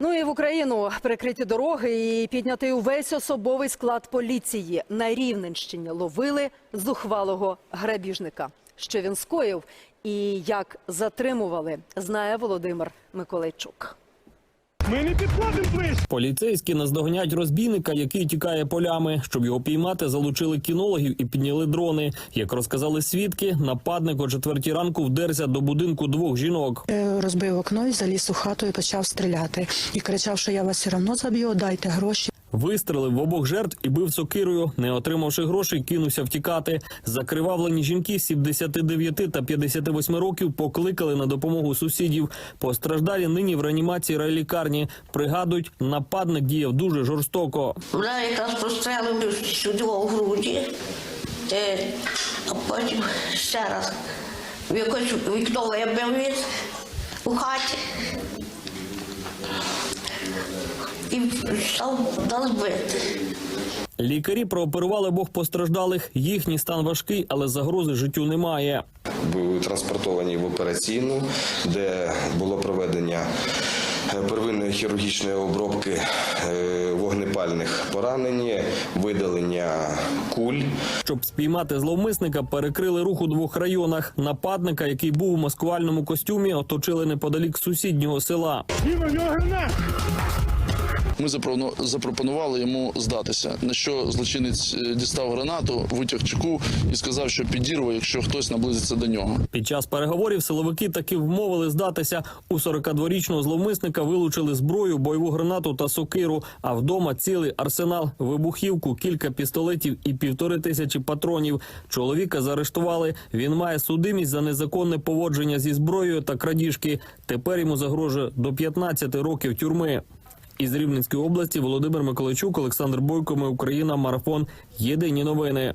Ну і в Україну прикриті дороги і піднятий увесь особовий склад поліції. На Рівненщині ловили зухвалого грабіжника. Що він скоїв і як затримували, знає Володимир Миколайчук. Ми не підходимо ближче. Поліцейські наздогнять розбійника, який тікає полями. Щоб його піймати, залучили кінологів і підняли дрони. Як розказали свідки, нападник о четвертій ранку вдерся до будинку двох жінок. Е, Розбив окно і заліз у хату і почав стріляти. І кричав, що я вас все одно заб'ю, дайте гроші. Вистрелив в обох жертв і бив сокирою. Не отримавши грошей, кинувся втікати. Закривавлені жінки 79 та 58 років покликали на допомогу сусідів. Постраждалі нині в реанімації райлікарні. Пригадують, нападник діяв дуже жорстоко. Мене якраз прострелили сюди у груді, а потім ще раз в якось вікно вибив він у хаті і нас. Лікарі прооперували обох постраждалих. Їхній стан важкий, але загрози життю немає. були транспортовані в операційну, де було проведення е, первинної хірургічної обробки е, вогнепальних поранень, видалення куль. Щоб спіймати зловмисника, перекрили рух у двох районах. Нападника, який був у маскувальному костюмі, оточили неподалік сусіднього села. Діма, в нього гранат. Ми запропону- запропонували йому здатися. На що злочинець е, дістав гранату, витяг чеку і сказав, що підірве, якщо хтось наблизиться до нього. Під час переговорів силовики таки вмовили здатися. У 42-річного зловмисника вилучили зброю, бойову гранату та сокиру. А вдома цілий арсенал, вибухівку, кілька пістолетів і півтори тисячі патронів. Чоловіка заарештували. Він має судимість за незаконне поводження зі зброєю та крадіжки. Тепер йому загрожує до 15 років тюрми. Із Рівненської області Володимир Миколайчук, Олександр Бойко, Ми Україна, Марафон. Єдині новини.